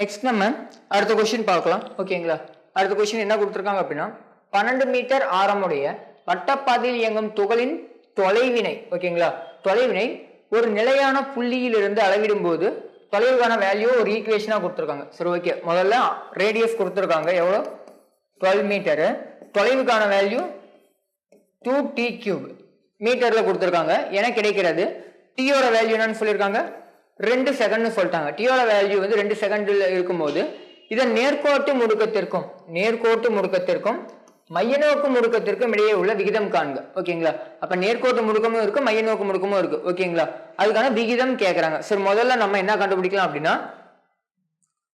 Next நம்ம அடுத்த question பார்க்கலாம். ஓகேங்களா அடுத்த கொஸ்டின் என்ன கொடுத்துருக்காங்க அப்படின்னா பன்னெண்டு மீட்டர் ஆரமுடைய வட்டப்பாதையில் இயங்கும் துகளின் தொலைவினை ஓகேங்களா தொலைவினை ஒரு நிலையான புள்ளியிலிருந்து அளவிடும் போது தொலைவுக்கான வேல்யூ ஒரு ஈக்குவேஷனாக கொடுத்துருக்காங்க. சரி ஓகே முதல்ல ரேடியஸ் கொடுத்துருக்காங்க. எவ்வளோ டுவெல் மீட்டரு தொலைவுக்கான வேல்யூ டூ டி கியூப் மீட்டரில் கொடுத்துருக்காங்க. என கிடைக்கிறது. டீயோட வேல்யூ என்னன்னு சொல்லியிருக்காங்க? ரெண்டு செகண்ட்னு சொல்லிட்டாங்க. டியோட வேல்யூ வந்து ரெண்டு செகண்டில் இருக்கும்போது இதை நேர்கோட்டு முடுக்கத்திற்கும் நேர்கோட்டு முடுக்கத்திற்கும் மையநோக்கு முடுக்கத்திற்கும் இடையே உள்ள விகிதம் காண்க. ஓகேங்களா அப்ப நேர்கோட்டு முடுக்கமும் இருக்கு மையநோக்கு முடுக்கமும் இருக்கு. ஓகேங்களா அதுக்கான விகிதம் கேட்கறாங்க சரி முதல்ல நம்ம என்ன கண்டுபிடிக்கலாம் அப்படின்னா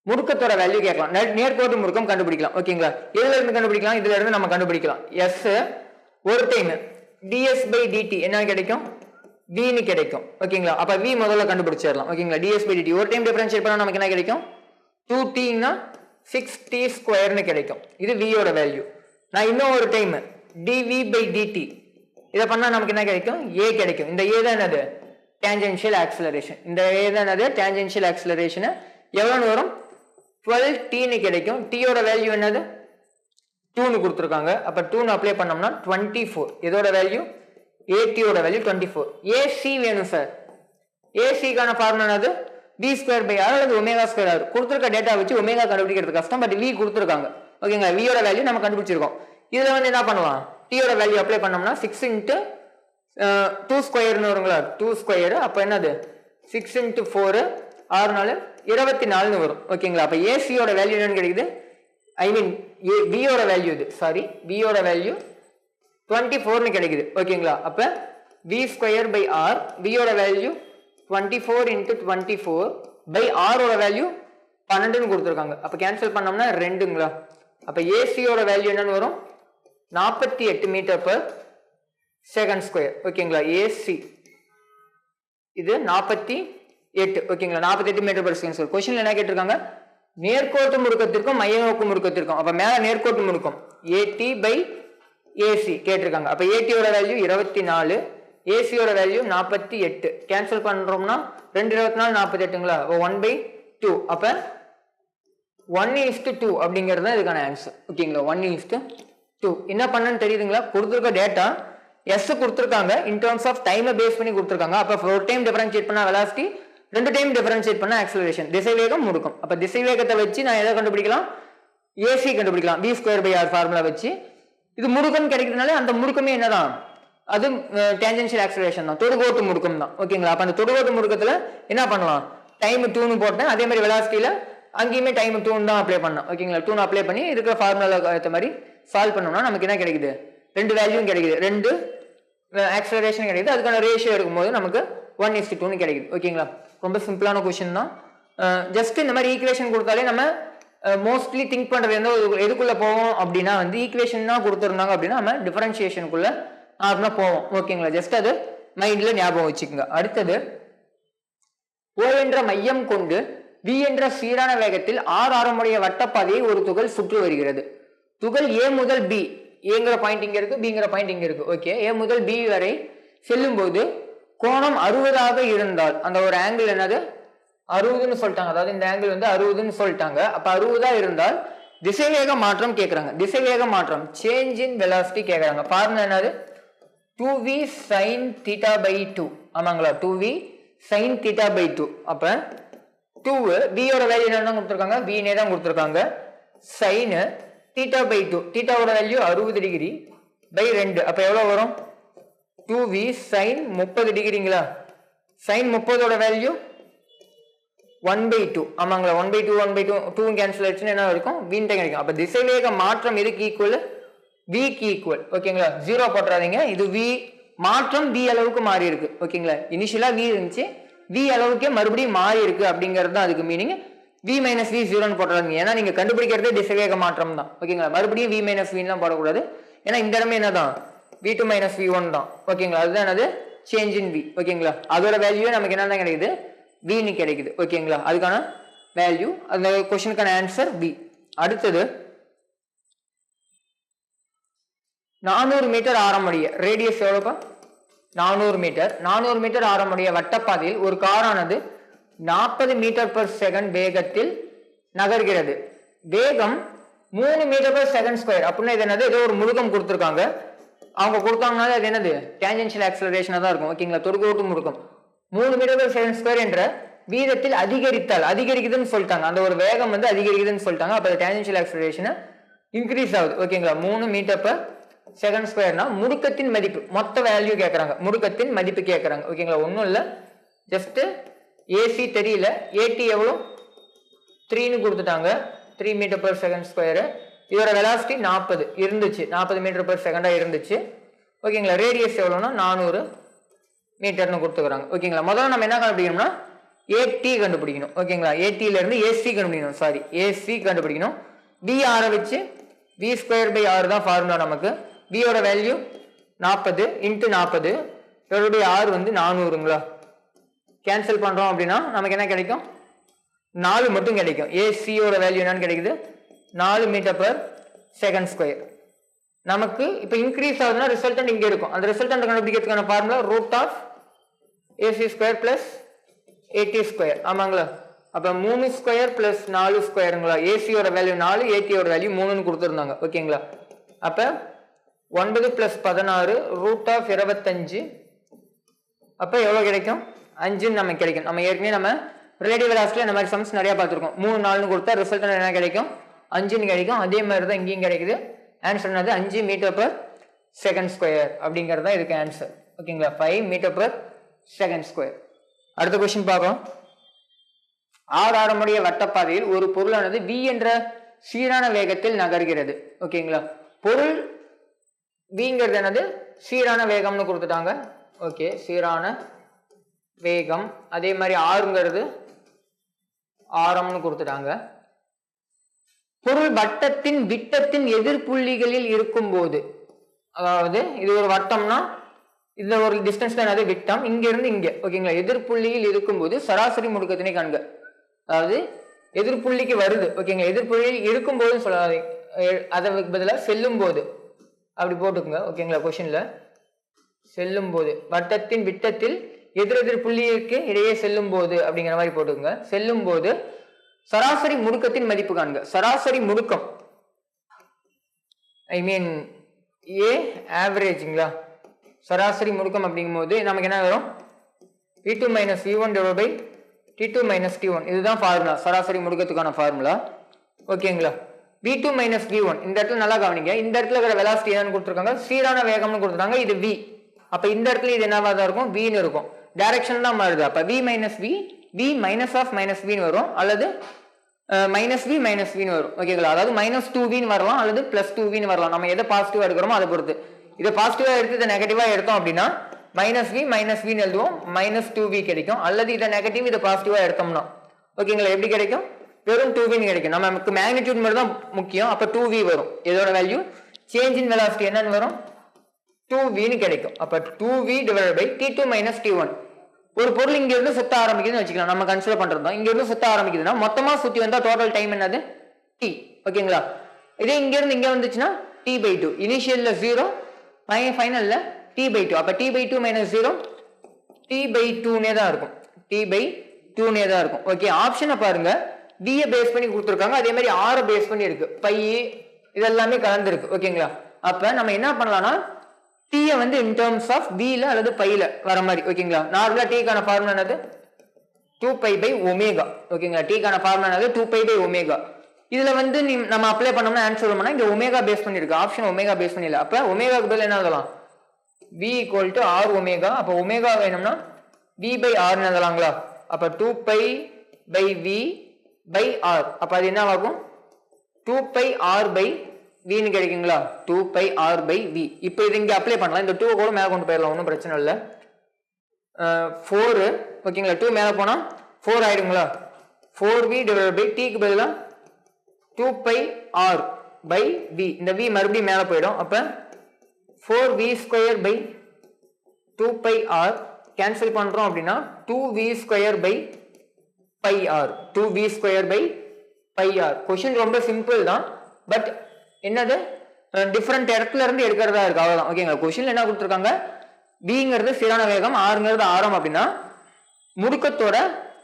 முடுக்கத்தோட வேல்யூ கேட்கலாம். நேர்கோட்டு முடுக்கம் கண்டுபிடிக்கலாம். ஓகேங்களா இதுல இருந்து கண்டுபிடிக்கலாம்? இதுல இருந்து நம்ம கண்டுபிடிக்கலாம். எஸ் ஒரு டைம் டிஎஸ் பை டிடி என்ன கிடைக்கும்? வின்னு கிடைக்கும். ஓகேங்களா? அப்போ வி முதல்ல கண்டுபிடிச்சிடலாம். ஓகேங்களா? டிஎஸ் பை டிடி ஒரு டைம் டிஃபரன்ஷியேட் பண்ணால் நமக்கு என்ன கிடைக்கும்? டூ டீனா சிக்ஸ் டி ஸ்கொயர்னு கிடைக்கும். இது வியோட வேல்யூ நான் இன்னும் ஒரு டைம் டிவி பை டிடி இதை பண்ணால் நமக்கு என்ன கிடைக்கும்? ஏ கிடைக்கும். இந்த ஏ தான் என்னது? டேஞ்சென்ஷியல் ஆக்சிலரேஷன் இந்த ஏ தான் என்னது? டேஞ்சென்ஷியல் ஆக்சலரேஷனு எவ்வளோன்னு வரும்? டுவெல் டீன்னு கிடைக்கும். டீயோட வேல்யூ என்னது? டூன்னு கொடுத்துருக்காங்க. அப்போ டூன்னு அப்ளை பண்ணோம்னா டுவெண்ட்டி ஃபோர் இதோட வேல்யூ ஏடியோட வேல்யூ டுவெண்ட்டி ஃபோர் ஏசி வேணும் சார் ஏசிக்கான ஃபார்முலா என்னது? பி ஸ்கொயர் பை ஆர் அல்லது ஒமேகா ஸ்கொயர் ஆர் கொடுத்துருக்க டேட்டா வச்சு ஒமேகா கண்டுபிடிக்கிறது கஷ்டம் பட் வி கொடுத்துருக்காங்க. ஓகேங்களா வியோட வேல்யூ நம்ம கண்டுபிடிச்சிருக்கோம். இதில் வந்து என்ன பண்ணலாம் டீயோட வேல்யூ அப்ளை பண்ணோம்னா சிக்ஸ் இன்ட்டு டூ ஸ்கொயர்னு வருங்களா? டூ ஸ்கொயரு அப்போ என்னது? சிக்ஸ் இன்ட்டு ஃபோரு ஆறு நாலு இருபத்தி நாலுன்னு வரும். ஓகேங்களா அப்போ ஏசியோட வேல்யூ என்னன்னு கிடைக்குது ஐ மீன் ஏ பியோட வேல்யூ இது. சாரி பியோட வேல்யூ டுவெண்ட்டி ஃபோர்னு கிடைக்குது. ஓகேங்களா? அப்போ V square by R வியோட value twenty four into twenty four by ஆரோட வேல்யூ பன்னெண்டுன்னு கொடுத்துருக்காங்க. அப்போ கேன்சல் பண்ணோம்னா ரெண்டுங்களா? அப்போ ஏசியோட வேல்யூ என்னன்னு வரும்? நாற்பத்தி எட்டு மீட்டர் பர் செகண்ட் ஸ்கொயர் ஓகேங்களா? ஏசி இது நாற்பத்தி எட்டு. ஓகேங்களா? நாற்பத்தி எட்டு metre per second square question என்ன கேட்டிருக்காங்க? நேர்கோட்டு முறுக்கத்திற்கும் மைய நோக்கு முறுக்கத்திற்கும் அப்போ மேலே நேர்கோட்டு முடுக்கம். ஏடி பை ஏசி கேட்டிருக்காங்க. அப்போ ஏடியோட வேல்யூ இருபத்தி நாலு ஏசியோட வேல்யூ நாற்பத்தி எட்டு. கேன்சல் பண்ணுறோம்னா ரெண்டு இருபத்தி நாலு நாற்பத்தி எட்டுங்களா ஒன் பை டூ அப்போ ஒன் இஸ்டு டூ அப்படிங்கிறது தான் இதுக்கான ஆன்சர் ஓகேங்களா ஒன் ஈஸ்ட்டு டூ என்ன பண்ணுன்னு தெரியுதுங்களா? கொடுத்துருக்க டேட்டா எஸ் கொடுத்துருக்காங்க. இன் டர்ம்ஸ் ஆஃப் டைமை பேஸ் பண்ணி கொடுத்துருக்காங்க. அப்போ ஒரு டைம் டிஃபரன்ஷியேட் பண்ணா வெலாசிட்டி ரெண்டு டைம் டிஃபரன்ஷியேட் பண்ணா ஆக்சலரேஷன் திசை வேகம் முடுக்கும். அப்போ திசை வேகத்தை வச்சு நான் எதை கண்டுபிடிக்கலாம்? ஏசி கண்டுபிடிக்கலாம். P square by R formula வச்சு இது முடுக்கம் கிடைக்கிறதுனால அந்த முடுக்கமே என்னதான்? அது டேஞ்சென்ஷியல் ஆக்சலேஷன் தான். தொடுகோட்டு முடுக்கம் தான். ஓகேங்களா? அப்போ அந்த தொடுகோட்டு முடுக்கத்தில் என்ன பண்ணலாம்? டைம் டூனு போட்டேன். அதே மாதிரி வெலாசிட்டியில் அங்கேயுமே டைம் டூன் தான் அப்ளை பண்ணோம் ஓகேங்களா? டூன் அப்ளை பண்ணி இருக்கிற ஃபார்முலா ஏற்ற மாதிரி சால்வ் பண்ணோம்னா நமக்கு என்ன கிடைக்குது? ரெண்டு வேல்யூவும் கிடைக்குது. ரெண்டு ஆக்சலரேஷன் கிடைக்குது. அதுக்கான ரேஷியோ எடுக்கும்போது நமக்கு ஒன் இஸ்டி டூன்னு கிடைக்குது. ஓகேங்களா? ரொம்ப சிம்பிளான கொஷின் தான். ஜஸ்ட் இந்த மாதிரி ஈக்குவேஷன் கொடுத்தாலே நம்ம மோஸ்ட்லி திங்க் பண்ணுறது எந்த எதுக்குள்ளே போவோம் அப்படின்னா வந்து ஈக்குவேஷன் தான் கொடுத்துருந்தாங்க அப்படின்னா நம்ம டிஃபரன்ஷியேஷனுக்குள்ளே அப்படின்னா போவோம். ஓகேங்களா ஜஸ்ட் அது மைண்டில் ஞாபகம் வச்சுக்கோங்க. அடுத்தது ஓ என்ற மையம் கொண்டு வி என்ற சீரான வேகத்தில் ஆர் ஆரமுடைய வட்டப்பாதையை ஒரு துகள் சுற்றி வருகிறது. துகள் ஏ முதல் பி ஏங்கிற பாயிண்ட் இங்கே இருக்கு பிங்கிற பாயிண்ட் இங்கே இருக்குது ஓகே ஏ முதல் பி வரை செல்லும்போது கோணம் அறுபதாக இருந்தால் அந்த ஒரு ஆங்கிள் என்னது? அறுபதுன்னு சொல்லிட்டாங்க. அதாவது இந்த ஆங்கிள் வந்து அறுபதுன்னு சொல்லிட்டாங்க. அப்போ அறுபதாக இருந்தால் திசைவேக மாற்றம் கேட்குறாங்க திசைவேக மாற்றம். சேஞ்ச் இன் வெலாசிட்டி கேட்குறாங்க ஃபார்முலா என்னது? Two V sine theta by two ஆமாங்களா? Two V sine theta by two அப்போ டூ வியோட வேல்யூ என்ன கொடுத்துருக்காங்க. வினே தான் கொடுத்துருக்காங்க. சைனு தீட்டா பை டூ தீட்டாவோட வேல்யூ அறுபது டிகிரி பை ரெண்டு. அப்போ எவ்வளோ வரும்? டூ வி சைன் முப்பது டிகிரிங்களா சைன் முப்பதோட value one by two ஆமாங்களா? One by two one by two two cancel ஆயிடுச்சுன்னா என்ன இருக்கும்? வீண்டை கிடைக்கும். அப்போ திசைவேக மாற்றம் எதுக்கு ஈக்குவல் விக்கு ஈக்குவல் ஓகேங்களா? ஜீரோ போட்டுறாதீங்க. இது வி மாற்றம் வி அளவுக்கு மாறி இருக்கு. ஓகேங்களா? இனிஷியலாக வி இருந்துச்சு. வி அளவுக்கே மறுபடியும் மாறி இருக்கு அப்படிங்கிறது தான் அதுக்கு மீனிங் வி மைனஸ் வி ஜீரோன்னு போட்டுறாங்க ஏன்னா நீங்கள் கண்டுபிடிக்கிறதே திசைவேக மாற்றம் தான். ஓகேங்களா? மறுபடியும் வி மைனஸ் வின்லாம் போடக்கூடாது. ஏன்னா இந்த இடமே என்னதான்? V two minus V one தான். ஓகேங்களா? அதுதான் என்னது? சேஞ்ச் இன் வி ஓகேங்களா? அதோட வேல்யூவே நமக்கு என்ன கிடைக்குது? வின்னு கிடைக்குது. ஓகேங்களா அதுக்கான வேல்யூ அந்த கொஷனுக்கான ஆன்சர் பி அடுத்தது நானூறு மீட்டர் ஆரமுடைய ரேடியஸ் எவ்வளோப்பா? நானூறு மீட்டர் நானூறு மீட்டர் ஆரமுடைய வட்டப்பாதையில் ஒரு காரானது நாற்பது மீட்டர் பர் செகண்ட் வேகத்தில் நகர்கிறது. வேகம் மூணு மீட்டர் பர் செகண்ட் ஸ்கொயர் அப்படின்னா இது என்னது? ஏதோ ஒரு முழுக்கம் கொடுத்துருக்காங்க. அவங்க கொடுத்தாங்கனாலே அது என்னது? டேஞ்சென்ஷியல் ஆக்சலரேஷனாக தான் இருக்கும். ஓகேங்களா தொடுக்கோட்டு முழுக்கம் மூணு மீட்டர் செகண்ட் ஸ்கொயர் என்ற வீதத்தில் அதிகரித்தால் அதிகரிக்குதுன்னு சொல்லிட்டாங்க. அந்த ஒரு வேகம் வந்து அதிகரிக்குதுன்னு சொல்லிட்டாங்க. அப்போ டேஞ்சென்ஷியல் ஆக்சலரேஷன் இன்க்ரீஸ் ஆகுது. ஓகேங்களா மூணு மீட்டர் பர் செகண்ட் ஸ்கொயர்னா முடுக்கத்தின் மதிப்பு. மொத்த வேல்யூ கேட்குறாங்க முடுக்கத்தின் மதிப்பு கேட்குறாங்க ஓகேங்களா ஒன்றும் இல்லை. ஜஸ்ட்டு ஏசி தெரியல. ஏடி எவ்வளோ? த்ரீன்னு கொடுத்துட்டாங்க. Three meter per second square இதோட வெலாசிட்டி நாற்பது இருந்துச்சு. நாற்பது மீட்டர் பர் செகண்டாக இருந்துச்சு. ஓகேங்களா ரேடியஸ் எவ்வளோனா நானூறு. மீட்டர்னு கொடுத்துக்கிறாங்க. ஓகேங்களா முதல்ல நம்ம என்ன கண்டுபிடிக்கணும்னா ஏடி கண்டுபிடிக்கணும். ஓகேங்களா ஏடியில இருந்து ஏசி கண்டுபிடிக்கணும். சாரி ஏசி கண்டுபிடிக்கணும். பி ஆரை வச்சு பி ஸ்கொயர் பை ஆறு தான் ஃபார்முலா நமக்கு. பியோட வேல்யூ நாற்பது இன்ட்டு நாற்பது இதோடைய ஆறு வந்து நானூறுங்களா கேன்சல் பண்ணுறோம் அப்படின்னா நமக்கு என்ன கிடைக்கும்? நாலு மட்டும் கிடைக்கும். ஏசியோட வேல்யூ என்னன்னு கிடைக்குது? நாலு மீட்டர் பர் செகண்ட் ஸ்கொயர் நமக்கு இப்போ இன்க்ரீஸ் ஆகுதுன்னா ரிசல்டன்ட் இங்கே இருக்கும். அந்த resultant கண்டுபிடிக்கிறதுக்கான formula root of AC square plus AT square ஆமாங்களா? அப்போ மூணு ஸ்கொயர் ப்ளஸ் நாலு ஸ்கொயருங்களா ஏசியோட வேல்யூ நாலு ஏடியோட வேல்யூ மூணுன்னு கொடுத்துருந்தாங்க. ஓகேங்களா? அப்போ ஒன்பது ப்ளஸ் பதினாறு ரூட் ஆஃப் இருபத்தஞ்சு. அப்போ எவ்வளோ கிடைக்கும்? அஞ்சுன்னு நமக்கு கிடைக்கும். நம்ம ஏற்கனவே நம்ம ரிலேட்டிவ் வெலாசிட்டியில் இந்த மாதிரி சம்ஸ் நிறையா பார்த்துருக்கோம். மூணு நாலுன்னு கொடுத்தா ரிசல்ட் என்ன கிடைக்கும்? அஞ்சுன்னு கிடைக்கும். அதே மாதிரி தான் இங்கேயும் கிடைக்குது. ஆன்சர் என்னது? அஞ்சு மீட்டர் பர் செகண்ட் ஸ்கொயர் அப்படிங்கிறது தான் இதுக்கு ஆன்சர் ஓகேங்களா? Five meter per second square அடுத்த கொஸ்டின் பார்க்கலாம். ஆறு ஆரமுடைய வட்டப்பாதையில் ஒரு பொருளானது வி என்ற சீரான வேகத்தில் நகர்கிறது. ஓகேங்களா பொருள் விங்கிறது என்னது? சீரான வேகம்னு கொடுத்துட்டாங்க. ஓகே சீரான வேகம். அதே மாதிரி ஆறுங்கிறது ஆரம்னு கொடுத்துட்டாங்க. பொருள் வட்டத்தின் விட்டத்தின் எதிர்ப்புள்ளிகளில் இருக்கும்போது அதாவது இது ஒரு வட்டம்னா இந்த ஒரு டிஸ்டன்ஸ் தான் என்னது? விட்டம். இங்கிருந்து இருந்து ஓகேங்களா எதிர்ப்புள்ளியில் இருக்கும்போது சராசரி முடுக்கத்தினை காண்க. அதாவது எதிர்ப்புள்ளிக்கு வருது. ஓகேங்களா எதிர்ப்புள்ளியில் இருக்கும்போதுன்னு சொல்லாது. எ- அதை பதிலாக செல்லும் போது அப்படி போட்டுக்கோங்க. ஓகேங்களா கொஷின்ல செல்லும் போது வட்டத்தின் விட்டத்தில் எதிரெதிர் புள்ளியிற்கு இடையே செல்லும் போது அப்படிங்கிற மாதிரி போட்டுக்கோங்க. செல்லும் போது சராசரி முடுக்கத்தின் மதிப்பு காண்க. சராசரி முடுக்கம். ஐ மீன் ஏ ஆவரேஜுங்களா சராசரி முடுக்கம் அப்படிங்கும்போது நமக்கு என்ன வரும்? V two minus V one divide by T two minus T one இதுதான் ஃபார்முலா சராசரி முடுக்கத்துக்கான ஃபார்முலா ஓகேங்களா V two minus V one இந்த இடத்துல நல்லா கவனிங்க. இந்த இடத்துல இருக்கிற வெலாசிட்டி என்னன்னு கொடுத்துருக்காங்க. சீரான வேகம்னு கொடுத்துருக்காங்க. இது வி அப்போ இந்த இடத்துல இது என்னவாக தான் இருக்கும்? வின்னு இருக்கும். டைரக்ஷன் தான் மாறுது. அப்போ V minus V V minus of minus வின்னு வரும். அல்லது மைனஸ் வி மைனஸ் வின்னு வரும். ஓகேங்களா அதாவது மைனஸ் டூ வின்னு வரலாம். அல்லது பிளஸ் டூ வின்னு வரலாம். நம்ம எதை பாசிட்டிவாக எடுக்கிறோமோ அதை பொறுத்து. இதை பாசிட்டிவாக எடுத்து இதை நெகட்டிவாக எடுத்தோம் அப்படின்னா மைனஸ் வி மைனஸ் வின்னு எழுதுவோம். மைனஸ் டூ வி கிடைக்கும். அல்லது இதை நெகட்டிவ் இதை பாசிட்டிவாக எடுத்தோம்னா. ஓகேங்களா எப்படி கிடைக்கும்? வெறும் டூ வின்னு கிடைக்கும். நமக்கு மேக்னிடியூட் மட்டும் தான் முக்கியம். அப்போ டூ வி வரும். இதோட வேல்யூ சேஞ்ச் இன் வெலாசிட்டி என்னன்னு வரும்? டூ வின்னு கிடைக்கும். அப்போ two V divide by T two minus T one ஒரு பொருள் இங்கேருந்து சுத்த ஆரம்பிக்குதுன்னு வச்சுக்கலாம். நம்ம கன்சிடர் பண்ணுறோம் இங்கேருந்து சுத்த ஆரம்பிக்குதுன்னா மொத்தமாக சுற்றி வந்தால் டோட்டல் டைம் என்னது? டி ஓகேங்களா இதே இங்கேருந்து இங்கே வந்துச்சுன்னா டி பை டூ இனிஷியலில் ஜீரோ ஃபைனலில் டி பை டூ அப்போ T by two minus zero T by டூனே தான் இருக்கும். டி பை டூனே தான் இருக்கும். ஓகே ஆப்ஷனை பாருங்கள் வியை பேஸ் பண்ணி கொடுத்துருக்காங்க. அதே மாதிரி ஆரை பேஸ் பண்ணி இருக்கு. பை இதெல்லாமே கலந்துருக்கு. ஓகேங்களா அப்போ நம்ம என்ன பண்ணலாம்னா டீயை வந்து இன் டேர்ம்ஸ் ஆஃப் பியில் அல்லது பையில் வர மாதிரி. ஓகேங்களா நார்மலாக டீக்கான ஃபார்முலா என்னது? டூ பை பை ஒமேகா ஓகேங்களா டீக்கான ஃபார்முலா என்னது? டூ பை பை ஒமேகா இதுல வந்து நீ நம்ம அப்ளை பண்ணோம்னா ஆன்சர் வரும்னா இங்க ஒமேகா பேஸ் பண்ணிருக்கு ஆப்ஷன் ஒமேகா பேஸ் பண்ணல அப்ப ஒமேகாக்கு பதில் என்ன எழுதலாம்? V equal to R omega அப்போ ஒமேகா வேணும்னா v பை ஆர்னு எழுதலாங்களா? அப்போ two pi by V by R அப்போ அது என்னவாகும் டூ பை ஆர் பை வின்னு கிடைக்குங்களா two pi R by V இப்போ இது இங்கே அப்ளை பண்ணலாம். இந்த டூ கூட மேலே கொண்டு போயிடலாம். ஒன்றும் பிரச்சனை இல்லை. ஃபோரு ஓகேங்களா டூ மேலே போனால் ஃபோர் ஆயிடுங்களா? ஃபோர் வி டிவைட் பை டிக்கு பதிலாக two pi R by V இந்த வி மறுபடியும் மேலே போயிடும். அப்போ four V square by two pi R cancel பண்ணுறோம் அப்படின்னா two V square by pi R two V square by pi R question ரொம்ப சிம்பிள் தான். பட் என்னது? டிஃப்ரெண்ட் இடத்துல இருந்து எடுக்கிறதா இருக்கு. அவ்வளோதான் ஓகேங்களா கொஷின் என்ன கொடுத்துருக்காங்க? விங்கிறது சீரான வேகம் ஆறுங்கிறது ஆரம் அப்படின்னா முடுக்கத்தோட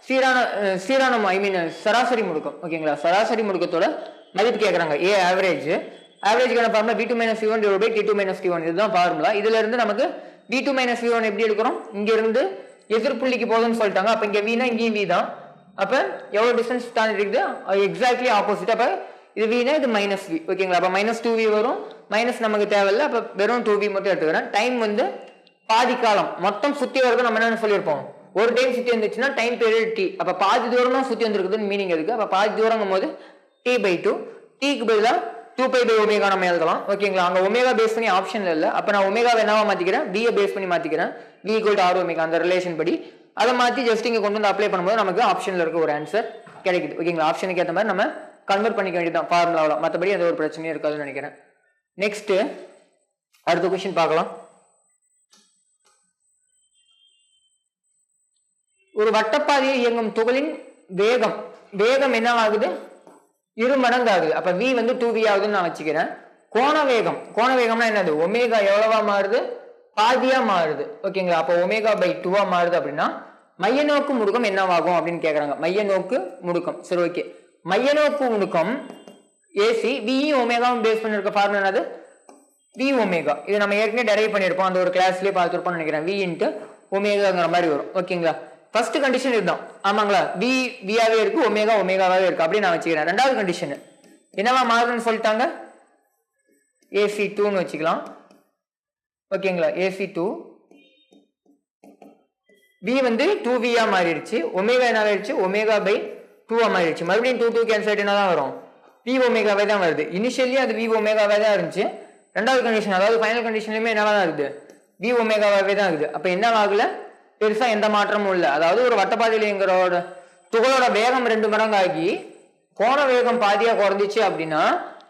சீரான சீரானம் சீரான ஐ மீன் சராசரி முடுக்கம். ஓகேங்களா சராசரி முடுக்கத்தோட மதிப்பு கேட்குறாங்க A average ஆவரேஜ்க்கான formula V two minus V one divide by T two minus T one இதுதான் ஃபார்முலா இதுலேருந்து நமக்கு V two minus V one எப்படி எடுக்கிறோம்? இங்கேருந்து எதிர்ப்புள்ளிக்கு போகுதுன்னு சொல்லிட்டாங்க. அப்போ இங்கே வீனா இங்கேயும் வி தான். அப்போ எவ்வளோ டிஸ்டன்ஸ் தாண்டி இருக்குது? எக்ஸாக்ட்லி ஆப்போசிட் அப்போ இது வீனா இது மைனஸ் வி ஓகேங்களா அப்போ மைனஸ் டூ வி வரும். மைனஸ் நமக்கு தேவையில்ல. அப்போ வெறும் டூ வி மட்டும் எடுத்துக்கிறேன். டைம் வந்து பாதி காலம். மொத்தம் சுற்றி வரது நம்ம என்னென்னு சொல்லியிருப்போம்? ஒரு டைம் சுற்றி வந்துச்சுன்னா டைம் பீரியட் டி அப்போ பாதி தூரம் தான் சுத்தி மீனிங் இருக்குது அப்போ பாதி தூரங்கும் போது டி பை டூ டிக்கு பதிலாக டூ பை பை ஒமேகா நம்ம எழுதலாம். ஓகேங்களா அங்கே ஒமேகா பேஸ் பண்ணி ஆப்ஷன் இல்லை. அப்போ நான் ஒமேகா என்னவா மாற்றிக்கிறேன் பிஏ பேஸ் பண்ணி மாற்றிக்கிறேன் V equal to R omega அந்த ரிலேஷன் படி. அதை மாற்றி ஜஸ்ட் இங்கே கொண்டு வந்து அப்ளை பண்ணும்போது நமக்கு ஆப்ஷனில் இருக்க ஒரு ஆன்சர் கிடைக்குது. ஓகேங்களா ஆப்ஷனுக்கு ஏற்ற மாதிரி நம்ம கன்வெர்ட் பண்ணிக்க வேண்டியதான் ஃபார்முலாவில் மற்றபடி எந்த ஒரு பிரச்சனையும் இருக்காதுன்னு நினைக்கிறேன். நெக்ஸ்ட்டு அடுத்த கொஷின் பார்க்கலாம். ஒரு வட்டப்பாதையை இயங்கும் துகளின் வேகம் வேகம் என்னவாகுது? இரு மடங்கு ஆகுது அப்ப வி வந்து டூ வி ஆகுதுன்னு நான் வச்சுக்கிறேன். கோண வேகம். கோண வேகம்னா என்னது? ஒமேகா எவ்வளவா மாறுது? பாதியா மாறுது. ஓகேங்களா அப்போ ஒமேகா பை டூவா மாறுது அப்படின்னா மைய நோக்கு முடுக்கம் என்னவாகும் அப்படின்னு கேக்குறாங்க. மைய நோக்கு முடுக்கம். சரி ஓகே மைய நோக்கு முடுக்கம் ஏசி வியும் ஒமேகாவும் பேஸ் பண்ணிருக்க ஃபார்முலா என்னது? V omega. இது நம்ம ஏற்கனவே டெரைவ் பண்ணியிருப்போம். அந்த ஒரு கிளாஸ்லயே பார்த்துருப்போம்னு நினைக்கிறேன். வி இன்ட்டு ஒமேகாங்கிற மாதிரி வரும். ஓகேங்களா ஃபர்ஸ்ட் கண்டிஷன் இதுதான். ஆமாங்களா? வி வியாவே இருக்கு ஒமேகா ஒமேகாவே இருக்கு. அப்படி நான் வச்சுக்கிறேன். ரெண்டாவது கண்டிஷன் என்னவா மாறுதுன்னு சொல்லிட்டாங்க? ஏசி டூன்னு வச்சுக்கலாம். ஓகேங்களா? ஏசி டூ வி வந்து டூ வியா மாறிடுச்சு. ஒமேகா என்ன ஆயிடுச்சு? ஒமேகா பை டூவா மாறிடுச்சு. மறுபடியும் டூ டூ கேன்சல் என்ன தான் வரும்? வி ஒமேகாவே தான் வருது. இனிஷியலி அது வி ஒமேகாவே தான் இருந்துச்சு. ரெண்டாவது கண்டிஷன் அதாவது ஃபைனல் கண்டிஷன்லயுமே என்னவா தான் இருக்குது? வி ஒமேகாவே தான் இருக்குது. அப்போ என்ன ஆகலை? பெருசாக எந்த மாற்றமும் இல்லை. அதாவது ஒரு வட்டப்பாதையிலங்கிறோட துகளோட வேகம் ரெண்டு மடங்காகி ஆகி கோண வேகம் பாதியாக குறைஞ்சிச்சு அப்படின்னா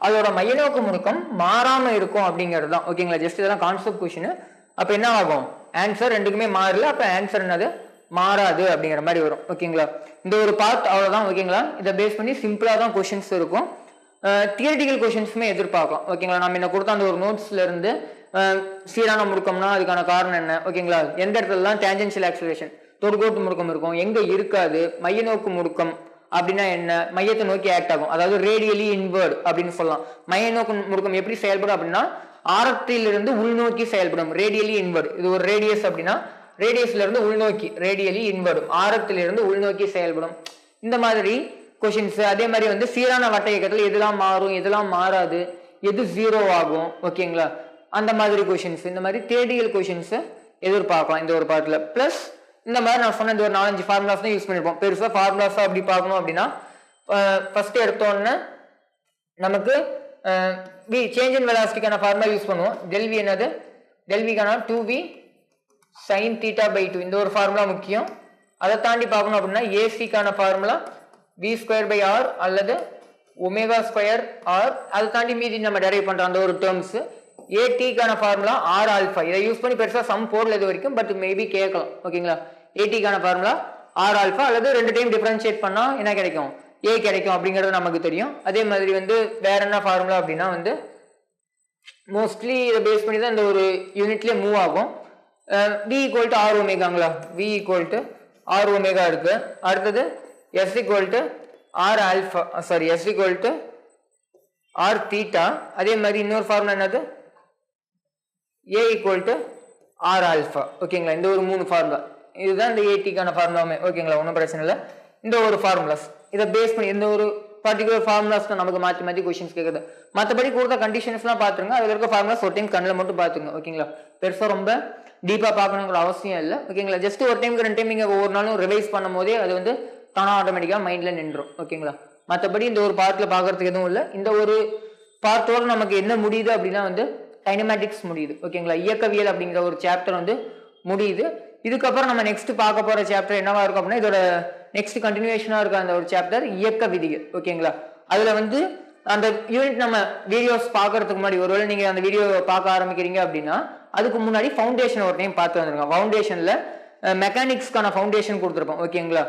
அதோட மையநோக்கு முடுக்கம் மாறாமல் இருக்கும் அப்படிங்கிறது தான். ஓகேங்களா ஜஸ்ட் இதெல்லாம் கான்செப்ட் கொஷின் அப்போ என்ன ஆகும்? ஆன்சர் ரெண்டுக்குமே மாறல. அப்போ ஆன்சர் என்னது? மாறாது அப்படிங்கிற மாதிரி வரும். ஓகேங்களா இந்த ஒரு பார்ட் அவ்வளோதான் ஓகேங்களா இதை பேஸ் பண்ணி சிம்பிளாக தான் கொஷின்ஸ் இருக்கும். தியரிட்டிக்கல் கொஷின்ஸுமே எதிர்பார்க்கலாம். ஓகேங்களா நம்ம என்ன கொடுத்த அந்த ஒரு நோட்ஸ்ல சீரான முடுக்கம்னா அதுக்கான காரணம் என்ன? ஓகேங்களா? எந்த இடத்துலலாம் டேஞ்சென்ஷியல் ஆக்சிலேஷன் தொடுகோட்டு முடுக்கம் இருக்கும். எங்கே இருக்காது? மைய நோக்கு முடுக்கம் அப்படின்னா என்ன? மையத்தை நோக்கி ஆக்ட் ஆகும். அதாவது ரேடியலி இன்வர்ட் அப்படின்னு சொல்லலாம். மைய நோக்கு முடுக்கம் எப்படி செயல்படும் அப்படின்னா ஆரத்திலிருந்து உள்நோக்கி செயல்படும். ரேடியலி இன்வர்ட் இது ஒரு ரேடியஸ் அப்படின்னா ரேடியஸ்ல இருந்து உள்நோக்கி ரேடியலி இன்வர்ட் ஆரத்திலிருந்து உள்நோக்கி செயல்படும். இந்த மாதிரி கொஷின்ஸ் அதே மாதிரி வந்து சீரான வட்ட இயக்கத்தில் எதெல்லாம் மாறும் எதெல்லாம் மாறாது எது ஜீரோ ஆகும்? ஓகேங்களா? அந்த மாதிரி கொஷின்ஸ் இந்த மாதிரி தேடியல் கொஷின்ஸ் எதிர்பார்க்கலாம் இந்த ஒரு பாட்டில் ப்ளஸ் இந்த மாதிரி நான் சொன்ன இந்த ஒரு நாலஞ்சு ஃபார்முலாஸ் தான் யூஸ் பண்ணியிருப்போம் பெருசாக ஃபார்முலாஸாக அப்படி பார்க்கணும் அப்படின்னா ஃபர்ஸ்ட் எடுத்தோன்னே நமக்கு வி சேஞ்ச் இன் வெலாசிட்டிக்கான ஃபார்முலா யூஸ் பண்ணுவோம். டெல்வி என்னது? டெல்விக்கான two V sine theta by two இந்த ஒரு ஃபார்முலா முக்கியம். அதை தாண்டி பார்க்கணும் அப்படின்னா ஏசிக்கான formula V square by R அல்லது ஒமேகா ஸ்கொயர் ஆர் அதை தாண்டி மீதி நம்ம டெரைவ் பண்ணுற அந்த ஒரு டேர்ம்ஸு ஏடிக்கான ஃபார்முலா ஆர் ஆல்ஃபா இதை யூஸ் பண்ணி பெருசாக சம் போடல இது வரைக்கும் பட் மேபி கேட்கலாம். ஓகேங்களா ஏடிக்கான ஃபார்முலா ஆர் ஆல்ஃபா அல்லது ரெண்டு டைம் டிஃப்ரென்ஷியேட் பண்ணால் என்ன கிடைக்கும்? ஏ கிடைக்கும் அப்படிங்கிறது நமக்கு தெரியும். அதே மாதிரி வந்து வேற என்ன ஃபார்முலா அப்படின்னா வந்து மோஸ்ட்லி இதை பேஸ் பண்ணி தான் இந்த ஒரு யூனிட்லேயே மூவ் ஆகும். V equal to R ஒமேகாங்களா V equal to R omega இருக்கு. அடுத்தது S equal to R alpha sorry S equal to R theta அதே மாதிரி இன்னொரு ஃபார்முலா என்னது? A equal to R alpha ஓகேங்களா இந்த ஒரு மூணு ஃபார்முலா இதுதான் இந்த ஏடிக்கான ஃபார்முலாவுமே ஓகேங்களா ஒன்றும் பிரச்சனை இல்லை. இந்த ஒரு ஃபார்முலாஸ் இதை பேஸ் பண்ணி இந்த ஒரு பர்டிகுலர் ஃபார்முலாஸ் தான் நமக்கு மாற்றி மாற்றி கொஷின்ஸ் கேட்குது மற்றபடி கொடுத்த கண்டிஷன்ஸ்லாம் பார்த்துருங்க அதில் இருக்க ஃபார்முலாஸ் ஒரு டைம் கண்ணில் மட்டும் பார்த்துங்க ஓகேங்களா பெருசாக ரொம்ப டீப்பாக பார்க்கணுங்கிற அவசியம் இல்லை. ஓகேங்களா ஜஸ்ட் ஒரு டைமுக்கு ரெண்டு டைம் நீங்கள் ஒவ்வொரு நாளும் ரிவைஸ் பண்ணும் போதே அது வந்து தானாக ஆட்டோமேட்டிக்காக மைண்டில் நின்றோம் ஓகேங்களா மற்றபடி இந்த ஒரு பார்ட்டில் பார்க்கறதுக்கு எதுவும் இல்லை. இந்த ஒரு பார்ட்டோட நமக்கு என்ன முடியுது அப்படின்னா வந்து கைனமேட்டிக்ஸ் முடியுது. ஓகேங்களா இயக்கவியல் அப்படிங்கிற ஒரு சாப்டர் வந்து முடியுது. இதுக்கப்புறம் நம்ம நெக்ஸ்ட் பார்க்க போற சாப்டர் என்னவா இருக்கும் அப்படின்னா இதோட நெக்ஸ்ட் கண்டினியூஷனா இருக்க அந்த ஒரு சாப்டர் இயக்க விதிகள். ஓகேங்களா அதுல வந்து அந்த யூனிட் நம்ம வீடியோஸ் பார்க்கறதுக்கு முன்னாடி ஒருவேளை நீங்க அந்த வீடியோ பார்க்க ஆரம்பிக்கிறீங்க அப்படின்னா அதுக்கு முன்னாடி ஃபவுண்டேஷன் ஒரு டைம் பார்த்து வந்துருங்க. ஃபவுண்டேஷன்ல மெக்கானிக்ஸ்க்கான ஃபவுண்டேஷன் கொடுத்துருப்போம். ஓகேங்களா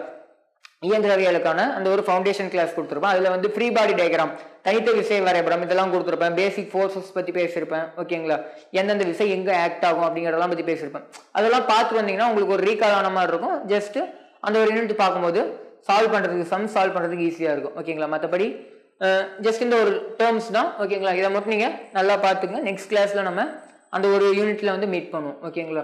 இயந்திரவியலுக்கான அந்த ஒரு ஃபவுண்டேஷன் கிளாஸ் கொடுத்துருப்பேன் அதில் வந்து ஃப்ரீ பாடி டயக்ராம் தனித்த விசை வரைபடம் இதெல்லாம் கொடுத்துருப்பேன். பேசிக் ஃபோர்ஸஸ் பற்றி பேசியிருப்பேன். ஓகேங்களா எந்தெந்த விசை எங்கே ஆக்ட் ஆகும் அப்படிங்கிறதெல்லாம் பற்றி பேசியிருப்பேன். அதெல்லாம் பார்த்து வந்தீங்கன்னா உங்களுக்கு ஒரு ரீகால் ஆன மாதிரி இருக்கும். ஜஸ்ட் அந்த ஒரு யூனிட் பார்க்கும்போது சால்வ் பண்ணுறதுக்கு சம் சால்வ் பண்ணுறதுக்கு ஈஸியாக இருக்கும். ஓகேங்களா மற்றபடி ஜஸ்ட் இந்த ஒரு டேர்ம்ஸ் தான். ஓகேங்களா இதை மட்டும் நீங்கள் நல்லா பார்த்துங்க நெக்ஸ்ட் கிளாஸில் நம்ம அந்த ஒரு யூனிட்டில் வந்து மீட் பண்ணுவோம். ஓகேங்களா